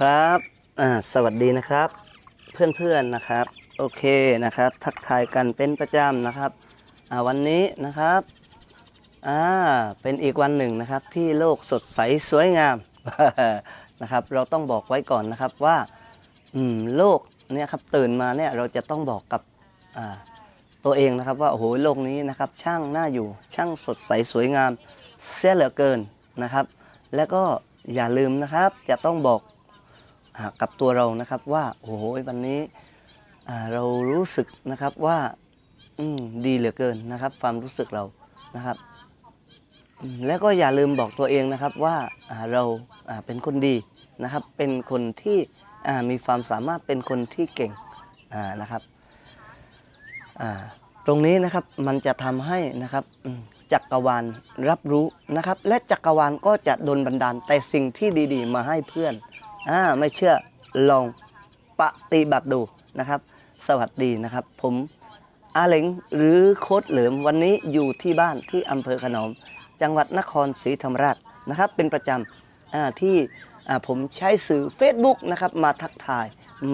ครับอ่าสวัสดีนะครับ เพื่อนๆนะครับ โอเคนะครับ ทักทายกันเป็นประจำนะครับอ่าวันนี้นะครับอ่าเป็นอีกวันหนึ่งนะครับที่โลกสดใสสวยงามนะครับ เราต้องบอกไว้ก่อนนะครับว่าอืมโลกเนี่ยครับตื่นมาเนี่ยเราจะต้องบอกกับอ่าตัวเองนะครับว่าโอ้โหโลกนี้นะครับช่างน่าอยู่ช่างสดใสสวยงามเสียเหลือเกินนะครับ แล้วก็อย่าลืมนะครับจะต้องบอก กับตัวเรานะครับว่าโอ้โหวันนี้เรารู้สึกนะครับว่าดีเหลือเกินนะครับ ความรู้สึกเรานะครับ แล้วก็อย่าลืมบอกตัวเองนะครับว่าเราเป็นคนดีนะครับ เป็นคนที่มีความสามารถเป็นคนที่เก่งนะครับตรงนี้นะครับมันจะทำให้นะครับจักรวาลรับรู้นะครับ และจักรวาลก็จะดลบันดาลแต่สิ่งที่ดี ๆ มาให้เพื่อน อ่าไม่เชื่อลองปฏิบัติดูนะครับ สวัสดีนะครับ ผมอาเหลงหรือโค้ดเหลิมวันนี้อยู่ที่บ้านที่อำเภอขนอมจังหวัดนครศรีธรรมราชนะครับ เป็นประจำที่ผมใช้สื่อ Facebook นะครับ มาทักทาย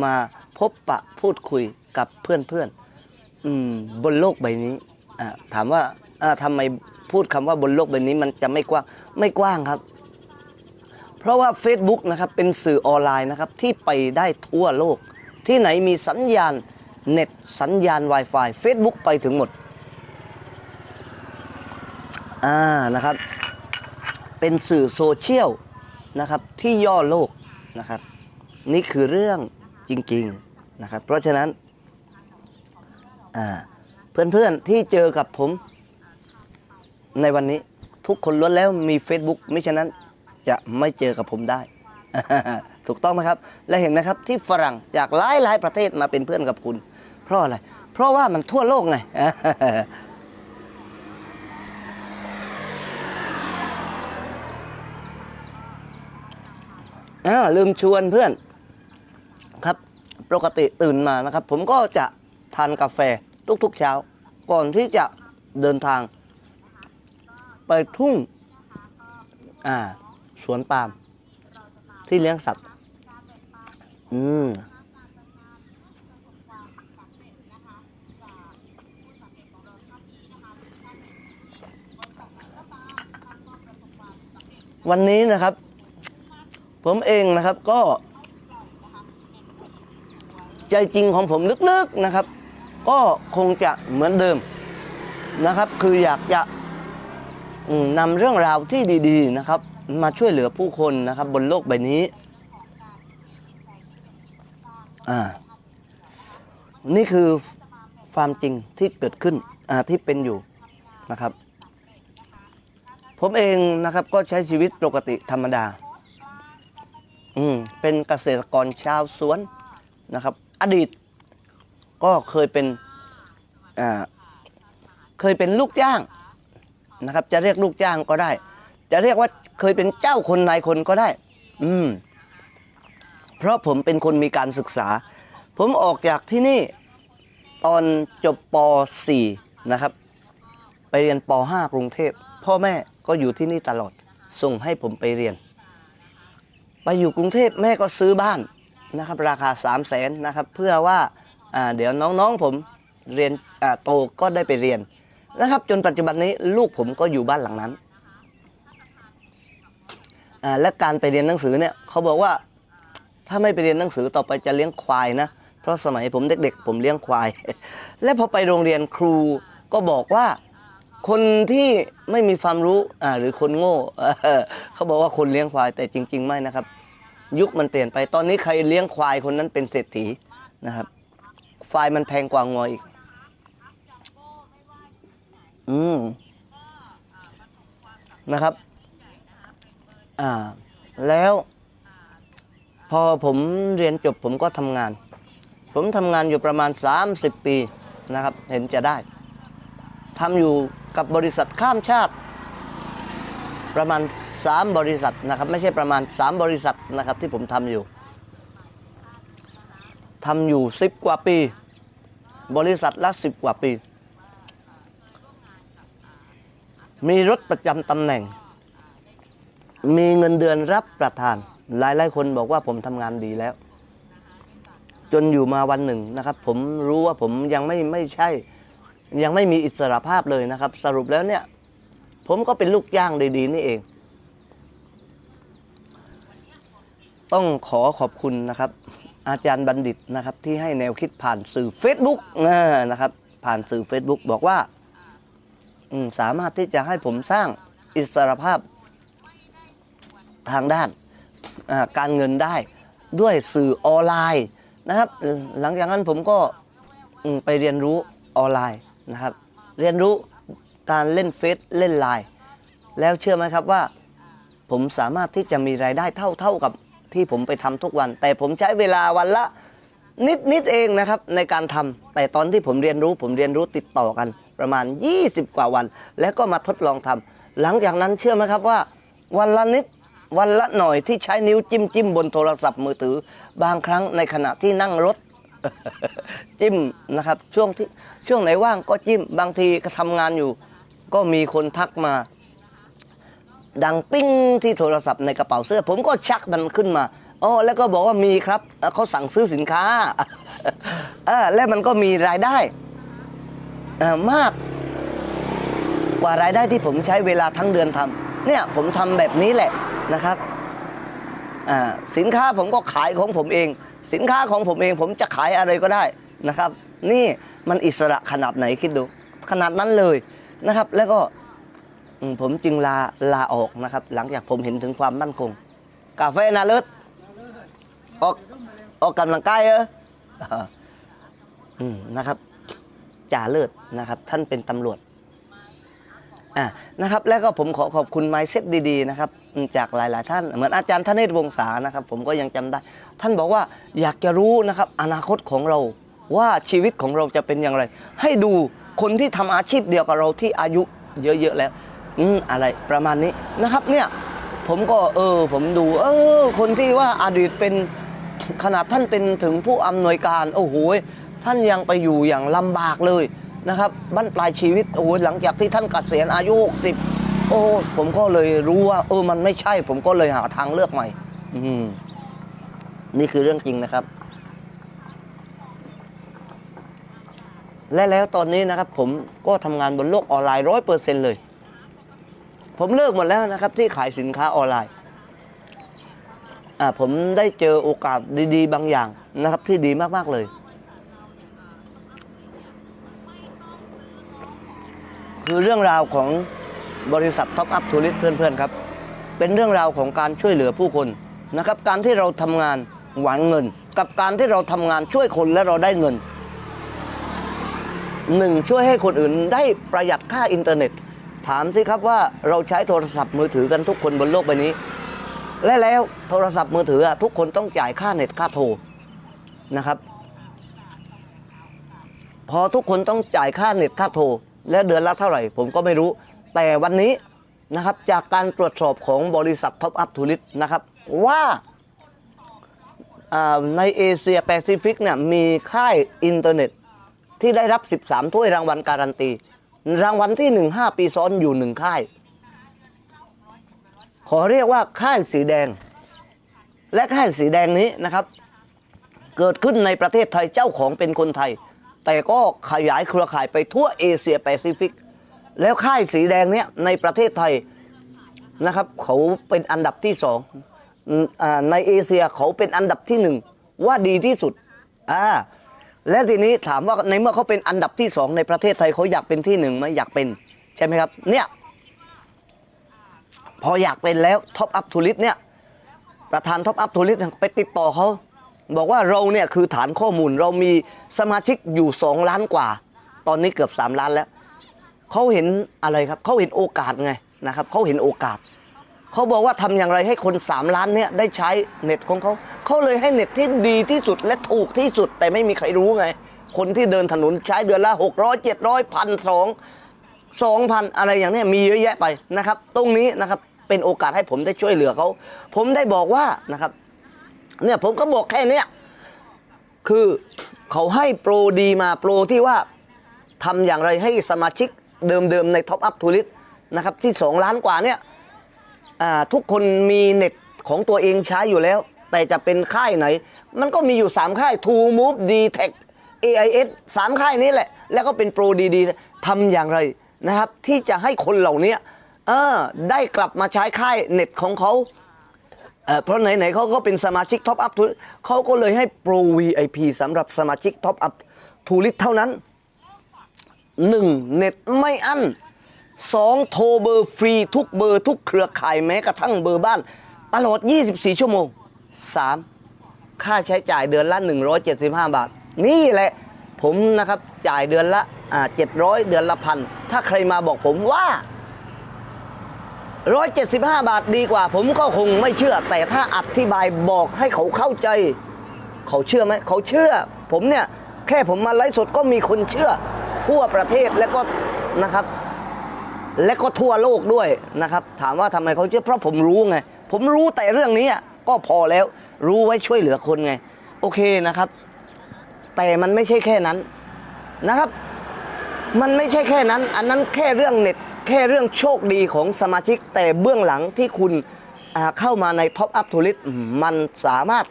มาพบปะพูดคุยกับเพื่อนๆบนโลกใบนี้ถามว่าทำไมพูดคำว่าบนโลกใบนี้มันจะไม่กว้างไม่กว้างครับ ราะว่า Facebook นะครับเป็นสื่อออนไลน์นะครับที่ไปได้ทั่วโลก ที่ไหนมีสัญญาณเน็ตสัญญาณ Wi-Fi Facebook ไปถึงหมดอ่านะครับ เป็นสื่อโซเชียลนะครับที่ย่อโลกนะครับ นี่คือเรื่องจริงๆนะครับ เพราะฉะนั้นอ่าเพื่อนๆที่เจอกับผมในวันนี้ทุกคนล้วนแล้วมี Facebook ไม่ฉะนั้น จะไม่เจอกับผมได้ ถูกต้องไหมครับ และเห็นไหมครับที่ฝรั่งจากหลายหลายประเทศมาเป็นเพื่อนกับคุณ เพราะอะไร เพราะว่ามันทั่วโลกไงอ่าลืมชวนเพื่อนครับปกติตื่นมานะครับ ผมก็จะทานกาแฟทุกๆเช้า ก่อนที่จะเดินทาง ไปทุ่งอ่า สวนปาล์มที่เลี้ยงสัตว์ อืมวันนี้นะครับ ผมเองนะครับก็ ใจจริงของผมลึกๆนะครับ ก็คงจะเหมือนเดิมนะครับ คืออยากจะอืมนำเรื่องราวที่ดี ๆ นะครับ มาช่วยเหลือผู้คนนะครับ บนโลกใบนี้ อ่า นี่คือความจริงที่เกิดขึ้น อ่า ที่เป็นอยู่นะครับ ผมเองนะครับ ก็ใช้ชีวิตปกติธรรมดา อืม เป็นเกษตรกรชาวสวนนะครับ อดีตก็เคยเป็น อ่า เคยเป็นลูกจ้างนะครับ จะเรียกลูกจ้างก็ได้ จะเรียกว่าเคยเป็นเจ้าคนนายคนก็ได้ อืม เพราะผมเป็นคนมีการศึกษา ผมออกจากที่นี่ตอนจบป .4 นะครับ ไปเรียนป .5 กรุงเทพ พ่อแม่ก็อยู่ที่นี่ตลอด ส่งให้ผมไปเรียน ไปอยู่กรุงเทพแม่ก็ซื้อบ้านนะครับ ราคา 3 0 0แสนนะครับ เพื่อว่าเดี๋ยวน้องๆผมเรียนโตก็ได้ไปเรียนนะครับ จนปัจจุบันนี้ลูกผมก็อยู่บ้านหลังนั้น และการไปเรียนหนังสือเนี่ยเขาบอกว่าถ้าไม่ไปเรียนหนังสือต่อไปจะเลี้ยงควายนะ เพราะสมัยผมเด็กๆ ผมเลี้ยงควาย และพอไปโรงเรียนครูก็บอกว่าคนที่ไม่มีความรู้หรือคนโง่เขาบอกว่าคนเลี้ยงควายแต่จริง ๆ ไม่นะครับ ยุคมันเปลี่ยนไปตอนนี้ใครเลี้ยงควายคนนั้นเป็นเศรษฐีนะครับควายมันแพงกว่างัวอีก อืมนะครับ อ่าแล้วพอผมเรียนจบผมก็ทำงาน ผมทำงานอยู่ประมาณ 30 ปีนะครับ เห็นจะได้ทำอยู่กับบริษัทข้ามชาติ ประมาณ 3 บริษัทนะครับ ไม่ใช่ประมาณ 3 บริษัทนะครับที่ผมทำอยู่ทำอยู่ 10 กว่าปี บริษัทละ 10 กว่าปี มีรถประจำตำแหน่ง มีเงินเดือนรับประทาน หลายหลายคนบอกว่าผมทำงานดีแล้ว จนอยู่มาวันหนึ่งนะครับ ผมรู้ว่าผมยังไม่ไม่ใช่ ยังไม่มีอิสระภาพเลยนะครับ สรุปแล้วเนี่ย ผมก็เป็นลูกจ้างดีๆนี่เอง ต้องขอขอบคุณนะครับ อาจารย์บัณฑิตนะครับ ที่ให้แนวคิดผ่านสื่อ Facebook นะครับ ผ่านสื่อ Facebook บอกว่าสามารถที่จะให้ผมสร้างอิสรภาพ ทางด้านการเงินได้ด้วยสื่อออนไลน์นะครับ หลังจากนั้นผมก็ไปเรียนรู้ออนไลน์นะครับ เรียนรู้การเล่นเฟซเล่นไลน์แล้วเชื่อไหมครับว่า ผมสามารถที่จะมีรายได้เท่าเท่ากับที่ผมไปทำทุกวัน แต่ผมใช้เวลาวันละนิดนิดเองนะครับในการทำแต่ตอนที่ผมเรียนรู้ผมเรียนรู้ติดต่อกัน ประมาณ 20 กว่าวัน แล้วก็มาทดลองทำหลังจากนั้นเชื่อไหมครับว่า วันละนิด วันละหน่อยที่ใช้นิ้วจิ้มจิ้มบนโทรศัพท์มือถือ บางครั้งในขณะที่นั่งรถ จิ้มนะครับช่วงที่ช่วงไหนว่างก็จิ้มบางทีก็ทำงานอยู่ ก็มีคนทักมา ดังปิ้งที่โทรศัพท์ในกระเป๋าเสื้อ ผมก็ชักมันขึ้นมาอ๋อแล้วก็บอกว่ามีครับเขาสั่งซื้อสินค้าออแล้วมันก็มีรายได้อ่อมากกว่ารายได้ที่ผมใช้เวลาทั้งเดือนทำ เนี่ยผมทำแบบนี้แหละนะครับสินค้าผมก็ขายของผมเอง สินค้าของผมเองผมจะขายอะไรก็ได้นะครับ นี่มันอิสระขนาดไหนคิดดู ขนาดนั้นเลยนะครับ แล้วก็ผมจึงลาลาออกนะครับ หลังจากผมเห็นถึงความมั่นคง กาแฟนาเลิศออกออกกำลังกายเอออืมนะครับจ่าเลิศนะครับ ท่านเป็นตำรวจ อ่านะครับแล้วก็ผมขอขอบคุณไมเซ็ตดีๆนะครับจากหลาย ๆ ท่านเหมือนอาจารย์ธเนศวงศานะครับ ผมก็ยังจำได้ ท่านบอกว่าอยากจะรู้นะครับอนาคตของเราว่าชีวิตของเราจะเป็นอย่างไร ให้ดูคนที่ทำอาชีพเดียวกับเราที่อายุเยอะ ๆ แล้วอืมอะไรประมาณนี้นะครับเนี่ยผมก็เออผมดูเออคนที่ว่าอดีตเป็นขนาดท่านเป็นถึงผู้อำนวยการโอ้โหท่านยังไปอยู่อย่างลำบากเลย นะครับบั้นปลายชีวิตโอ้โหหลังจากที่ท่านเกษียณอายุ60โอ้ผมก็เลยรู้ว่าเออมันไม่ใช่ ผมก็เลยหาทางเลือกใหม่ อืมนี่คือเรื่องจริงนะครับ และแล้วตอนนี้นะครับ ผมก็ทำงานบนโลกออนไลน์ร้อยเปอร์เซ็นเลย ผมเลิกหมดแล้วนะครับ ที่ขายสินค้าออนไลน์อ่าผมได้เจอโอกาสดี ๆ บางอย่างนะครับ ที่ดีมาก ๆ เลย คือเรื่องราวของบริษัทท็อปอัพทูริสเพื่อนๆครับ เป็นเรื่องราวของการช่วยเหลือผู้คนนะครับการที่เราทำงานหวังเงิน กับการที่เราทำงานช่วยคนและเราได้เงินหนึ่งช่วยให้คนอื่นได้ประหยัดค่าอินเทอร์เน็ต ถามสิครับว่าเราใช้โทรศัพท์มือถือกันทุกคนบนโลกใบนี้ และแล้วโทรศัพท์มือถืออะทุกคนต้องจ่ายค่าเน็ตค่าโทรนะครับ พอทุกคนต้องจ่ายค่าเน็ตค่าโทร และเดือนละเท่าไหร่ ผมก็ไม่รู้ แต่วันนี้นะครับจากการตรวจสอบของบริษัทท็อปอัพทูริสนะครับว่าในเอเชียแปซิฟิกเนี่ยมีค่ายอินเทอร์เน็ตที่ได้รับ 13 ถ้วยรางวัลการันตี รางวัลที่ 1 5 ปีซ้อนอยู่หนึ่งค่าย ขอเรียกว่าค่ายสีแดง และค่ายสีแดงนี้นะครับ เกิดขึ้นในประเทศไทยเจ้าของเป็นคนไทย แต่ก็ขยายเครือข่ายไปทั่วเอเชียแปซิฟิก แล้วค่ายสีแดงเนี้ยในประเทศไทยนะครับเขาเป็นอันดับที่สองในเอเชียเขาเป็นอันดับที่หนึ่งว่าดีที่สุดอ่าและทีนี้ถามว่าในเมื่อเขาเป็นอันดับที่สองในประเทศไทยเขาอยากเป็นที่หนึ่งไหมอยากเป็นใช่ไหมครับเนี่ยพออยากเป็นแล้วท็อปอัพทูริสเนี่ยประธานท็อปอัพทูริสไปติดต่อเขา บอกว่าเราเนี่ยคือฐานข้อมูลเรามีสมาชิกอยู่ 2 ล้านกว่า ตอนนี้เกือบ 3 ล้านแล้วเขาเห็นอะไรครับเขาเห็นโอกาสไงนะครับเขาเห็นโอกาสเขาบอกว่าทำอย่างไรให้คน 3 ล้านเนี่ยได้ใช้เน็ตของเขาเขาเลยให้เน็ตที่ดีที่สุดและถูกที่สุด แต่ไม่มีใครรู้ไง คนที่เดินถนนใช้เดือนละ 600 700พันสองสองพันอะไรอย่างนี้มีเยอะแยะไปนะครับ ตรงนี้นะครับเป็นโอกาสให้ผมได้ช่วยเหลือเขาผมได้บอกว่านะครับ เนี่ยผมก็บอกแค่เนี้ยคือเขาให้โปรดีมาโปรที่ว่าทำอย่างไรให้สมาชิกเดิมๆในท็อปอัพทูริสนะครับที่ 2 ล้านกว่าเนี่ยทุกคนมีเน็ตของตัวเองใช้อยู่แล้ว แต่จะเป็นค่ายไหน มันก็มีอยู่ 3 ค่าย True Move d t e c AIS 3 ค่ายนี้แหละ แล้วก็เป็นโปรดีๆทำอย่างไรนะครับ ที่จะให้คนเหล่านี้เออได้กลับมาใช้ค่ายเน็ตของเขา เพราะไหนๆเขาก็เป็นสมาชิกท็อปอัพทูเขาก็เลยให้โปร VIP สำหรับสมาชิกท็อปอัพทูลิตเท่านั้น 1. เน็ตไม่อั้น 2. โทรเบอร์ฟรีทุกเบอร์ทุกเครือข่ายแม้กระทั่งเบอร์บ้านตลอด 24 ชั่วโมง 3. ค่าใช้จ่ายเดือนละ 175 บาท นี่แหละ ผมนะครับจ่ายเดือนละ700 เดือนละพัน ถ้าใครมาบอกผมว่า 175 บาทดีกว่า ผมก็คงไม่เชื่อ แต่ถ้าอธิบายบอกให้เขาเข้าใจ เขาเชื่อไหมเขาเชื่อ ผมเนี่ยแค่ผมมาไลฟ์สดก็มีคนเชื่อ ทั่วประเทศและก็นะครับ และก็ทั่วโลกด้วยนะครับ ถามว่าทำไมเขาเชื่อเพราะผมรู้ไง ผมรู้แต่เรื่องนี้ก็พอแล้ว รู้ไว้ช่วยเหลือคนไง โอเคนะครับ แต่มันไม่ใช่แค่นั้นนะครับ มันไม่ใช่แค่นั้น อันนั้นแค่เรื่องเน็ต แค่เรื่องโชคดีของสมาชิกแต่เบื้องหลังที่คุณเข้ามาในท็อปอัพทูลิสมันสามารถ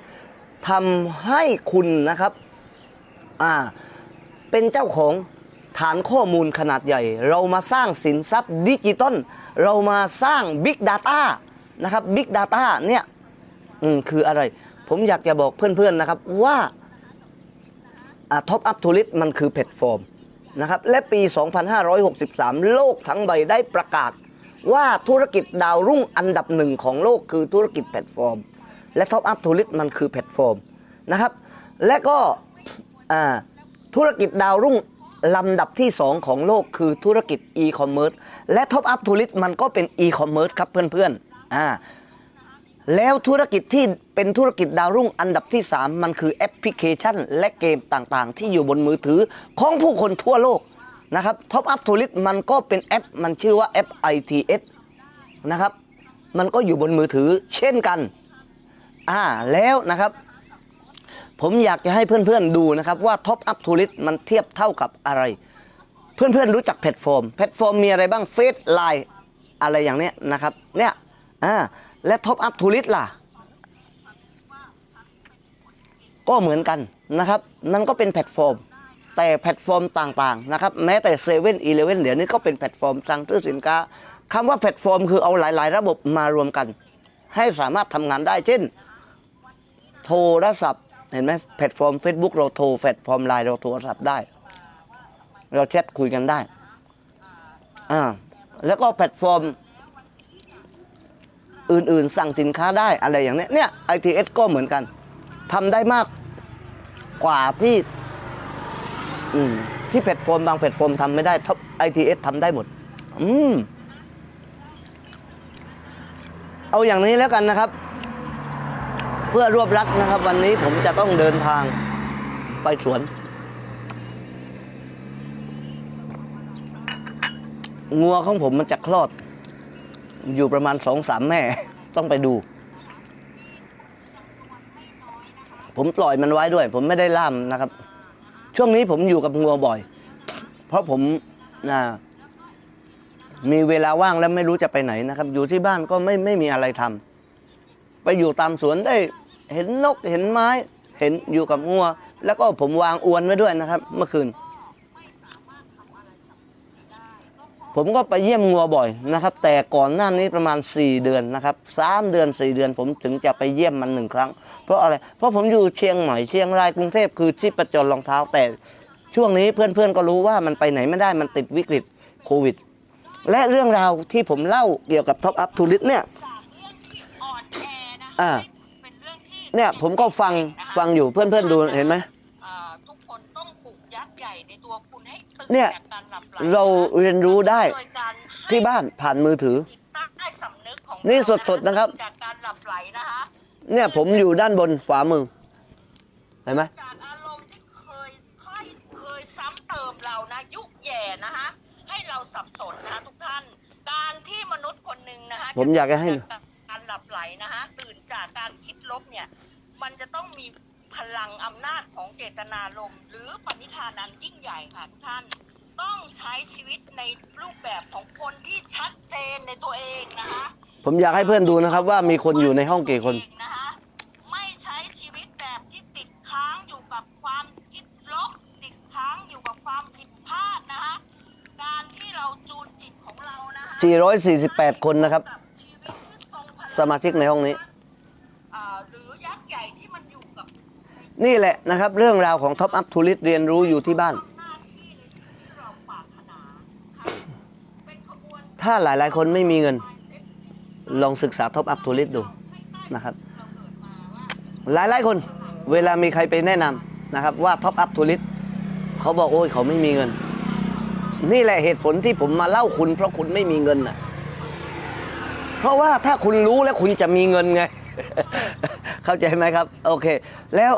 ทำให้คุณนะครับเป็นเจ้าของฐานข้อมูลขนาดใหญ่ เรามาสร้างสินทรัพย์ดิจิตอลเรามาสร้าง Big Data นะครับ Big Data เนี่ยคืออะไร ผมอยากจะบอกเพื่อนๆนะครับว่าท็อปอัพทูลิสมันคือแพลตฟอร์ม นะครับและปี 2563 โลกทั้งใบได้ประกาศ ว่าธุรกิจดาวรุ่งอันดับหนึ่งของโลกคือธุรกิจแพลตฟอร์ม และท็อปอัพทูลิสมันคือแพลตฟอร์มนะครับและก็ธุรกิจดาวรุ่งลำดับที่ 2 ของโลกคือธุรกิจอีคอมเมิร์ซและท็อปอัพทูลิสมันก็เป็นอีคอมเมิร์ซครับเพื่อนๆอ่า แล้วธุรกิจที่เป็นธุรกิจดาวรุ่งอันดับที่ 3 มันคือแอปพลิเคชัน และเกมต่างๆ ที่อยู่บนมือถือของผู้คนทั่วโลกนะครับ Top Up Tourist มันก็เป็นแอป มันชื่อว่าแอป ITS นะครับ มันก็อยู่บนมือถือเช่นกันอ่าแล้วนะครับ ผมอยากจะให้เพื่อนๆดูนะครับว่า Top Up Tourist มันเทียบเท่ากับอะไร เพื่อนๆรู้จักแพลตฟอร์ม แพลตฟอร์มมีอะไรบ้างเฟซไลน์อะไรอย่างเนี้ยนะครับเนี่ยอ่า และท็อปอัพทูริสล่ะ ก็เหมือนกันนะครับ นั่นก็เป็นแพลตฟอร์ม แต่แพลตฟอร์มต่างๆนะครับ แม้แต่เซเว่นอีเลเว่นเดี๋ยวนี้ก็เป็นแพลตฟอร์มสั่งซื้อสินค้าคำว่าแพลตฟอร์มคือเอาหลาย ๆ ระบบมารวมกัน ให้สามารถทำงานได้ เช่น โทรศัพท์ เห็นไหมแพลตฟอร์ม Facebook เราโทรแพลตฟอร์มไลน์เราโทรศัพท์ได้ เราแชทคุยกันได้อ่าแล้วก็แพลตฟอร์ม อื่นๆ สั่งสินค้าได้อะไรอย่างนี้เนี่ย ITS ก็เหมือนกันทำได้มากกว่าที่ที่แพลตฟอร์มบางแพลตฟอร์มทำไม่ได้ท็อป ITS ทำได้หมด อืม เอาอย่างนี้แล้วกันนะครับ เพื่อรวบรัดนะครับ วันนี้ผมจะต้องเดินทางไปสวนงัวของผมมันจะคลอด อยู่ประมาณสองสามแม่ต้องไปดู ผมปล่อยมันไว้ด้วย ผมไม่ได้ล่ามนะครับ ช่วงนี้ผมอยู่กับงัวบ่อย เพราะผมอ่ามีเวลาว่างแล้วไม่รู้จะไปไหนนะครับ อยู่ที่บ้านก็ไม่ไม่มีอะไรทำไปอยู่ตามสวนได้เห็นนกเห็นไม้ เห็นอยู่กับงัว แล้วก็ผมวางอวนไว้ด้วยนะครับ เมื่อคืน ผมก็ไปเยี่ยมงัวบ่อยนะครับ แต่ก่อนหน้านี้ประมาณ 4 เดือนนะครับสามเดือน 4 เดือน ผมถึงจะไปเยี่ยมมันหนึ่งครั้ง เพราะอะไร เพราะผมอยู่เชียงใหม่เชียงรายกรุงเทพคือชีพจรรองเท้า แต่ช่วงนี้เพื่อนๆก็รู้ว่ามันไปไหนไม่ได้มันติดวิกฤตโควิด และเรื่องราวที่ผมเล่าเกี่ยวกับท็อปอัพทูริสเนี่ยจากเรื่องที่อ่อนแอนะอ่าคะเป็นเรื่องที่เนี่ยผมก็ฟังฟังอยู่เพื่อนๆดูเห็นไหม เนี่ยจากการหลับไหลเราเรียนรู้ได้โดยการให้ที่บ้านผ่านมือถือจิตใต้สำนึกของนี่เราสดๆนะครับจากการหลับไหลนะคะเนี่ยผมอยู่ด้านบนขวามือเห็นไหมจากอารมณ์ที่เคยค่อยเคยซ้ำเติมเรานะ ยุแย่นะคะให้เราสับสนนะคะทุกท่าน การที่มนุษย์คนหนึ่งนะคะผมอยากจะให้จากการหลับไหลนะคะตื่นจากการคิดลบเนี่ย มันจะต้องมี พลังอำนาจของเจตนารมณ์หรือปณิธานอันยิ่งใหญ่ค่ะทุกท่านต้องใช้ชีวิตในรูปแบบของคนที่ชัดเจนในตัวเองนะคะผมอยากให้เพื่อนดูนะครับว่ามีคนอยู่ในห้องกี่คนนะคะไม่ใช้ชีวิตแบบที่ติดค้างอยู่กับความคิดลบติดค้างอยู่กับความผิดพลาดนะคะการที่เราจูนจิตของเรานะคะ448 คนนะครับกับชีวิตที่ทรงพลังสมาชิกในห้องนี้ อ่าหรือยักษ์ใหญ่ที่มันอยู่กับ นี่แหละนะครับ เรื่องราวของ Top Up to List เรียนรู้อยู่ที่บ้านหน้าที่ในสิ่งที่เราปรารถนาค่ะเป็นขบวนถ้าหลายๆ คนไม่มีเงิน ลองศึกษา Top Up to List ดูนะครับเราเกิดมาว่าหลายๆ คนเวลามีใครไปแนะนำนะครับ ว่า Top Up to List เขาบอกโอ้ยเขาไม่มีเงิน นี่แหละเหตุผลที่ผมมาเล่าคุณ เพราะคุณไม่มีเงินน่ะเพราะว่าถ้าคุณรู้แล้วคุณจะมีเงินไง เข้าใจไหมครับ โอเค แล้ว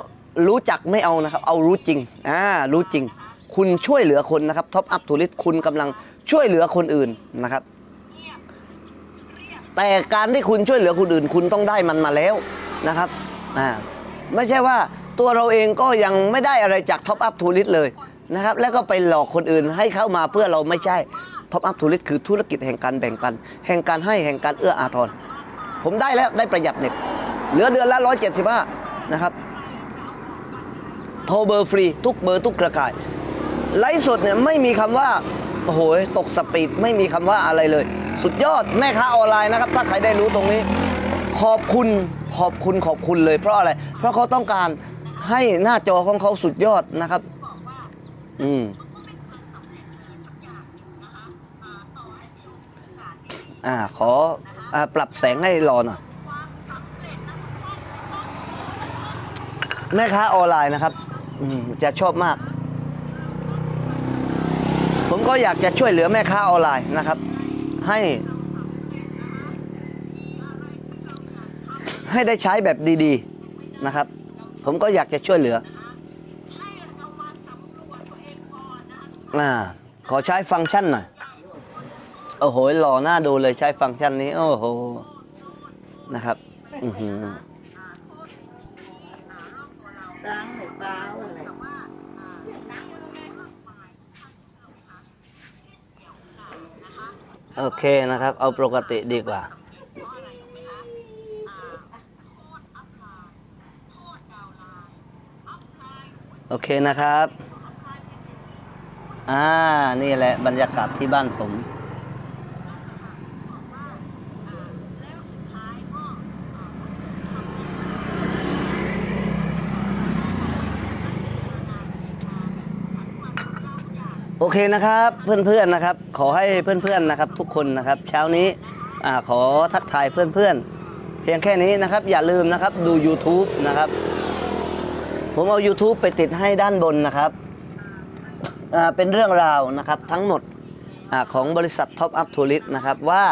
รู้จักไม่เอานะครับ เอารู้จริงอ่ารู้จริง คุณช่วยเหลือคนนะครับ Top Up to List คุณกำลังช่วยเหลือคนอื่นนะครับ แต่การที่คุณช่วยเหลือคนอื่น คุณต้องได้มันมาแล้วนะครับอ่าไม่ใช่ว่าตัวเราเองก็ยังไม่ได้อะไรจากท็อปอัพทูริสเลยนะครับ แล้วก็ไปหลอกคนอื่นให้เข้ามาเพื่อเราไม่ใช่ท็อปอัพทูริสคือธุรกิจแห่งการแบ่งปัน แห่งการให้แห่งการเอื้ออาทรผมได้แล้วได้ประหยัดเน็ตเหลือเดือนละร้อยเจ็ดสิบห้านะครับ โทรเบอร์ฟรี ทุกเบอร์ทุกเครือข่าย ไลฟ์สดเนี่ยไม่มีคำว่าโอ้โหตกสปีดไม่มีคำว่าอะไรเลย สุดยอดแม่ค้าออนไลน์นะครับ ถ้าใครได้รู้ตรงนี้ ขอบคุณขอบคุณขอบคุณเลย เพราะอะไร เพราะเขาต้องการให้หน้าจอของเขาสุดยอดนะครับ อืมอ่าขออ่าปรับแสงให้รอหน่อยแม่ค้าออนไลน์นะครับ จะชอบมาก ผมก็อยากจะช่วยเหลือแม่ค้าออนไลน์นะครับ ให้ ให้ได้ใช้แบบดีๆนะครับ ผมก็อยากจะช่วยเหลืออ่าขอใช้ฟังก์ชันหน่อย โอ้โห หล่อหน้าดูเลยใช้ฟังก์ชันนี้ โอ้โห นะครับ อือหือ ล้างหรือเปล่าอะไร โอเคนะครับ เอาปกติดีกว่าโอเคนะครับ อ่า นี่แหละบรรยากาศที่บ้านผม อเคนะครับเพื่อนๆนะครับ ขอให้เพื่อนๆนะครับ ทุกคนนะครับ เช้านี้อขอทักทายเพื่อนๆ เพียงแค่นี้นะครับ อย่าลืมนะครับดู YouTube นะครับ ผมเอา YouTube ไปติดให้ด้านบนนะครับเป็นเรื่องราวนะครับทั้งหมดอของบริษัท Top Up Tourist นะครับว่า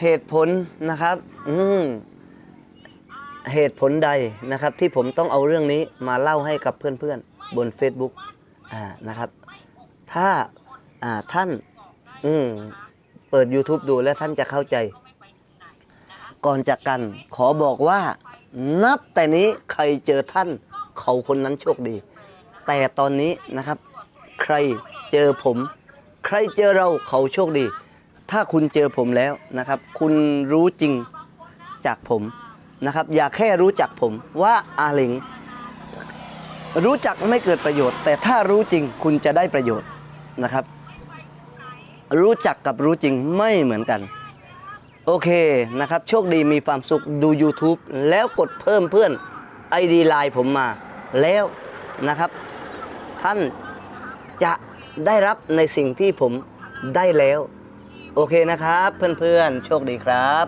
เหตุผลนะครับเหตุผลใดนะครับ ที่ผมต้องเอาเรื่องนี้มาเล่าให้กับเพื่อนๆ บน Facebook นะครับ ถ้าอ่าท่าน อืมเปิด YouTube ดูแล้วท่านจะเข้าใจ ก่อนจากกัน ขอบอกว่า นับแต่นี้ใครเจอท่าน เขาคนนั้นโชคดี แต่ตอนนี้นะครับ ใครเจอผม ใครเจอเราเขาโชคดี ถ้าคุณเจอผมแล้วนะครับ คุณรู้จริงจากผมนะครับ อย่าแค่รู้จักผมว่าอาหลิง รู้จักไม่เกิดประโยชน์ แต่ถ้ารู้จริงคุณจะได้ประโยชน์ นะครับ รู้จักกับรู้จริงไม่เหมือนกัน โอเคนะครับ โชคดีมีความสุขดู YouTube แล้วกดเพิ่มเพื่อน ID ไลน์ผมมา แล้วนะครับ ท่านจะได้รับในสิ่งที่ผมได้แล้ว โอเคนะครับ เพื่อนๆ โชคดีครับ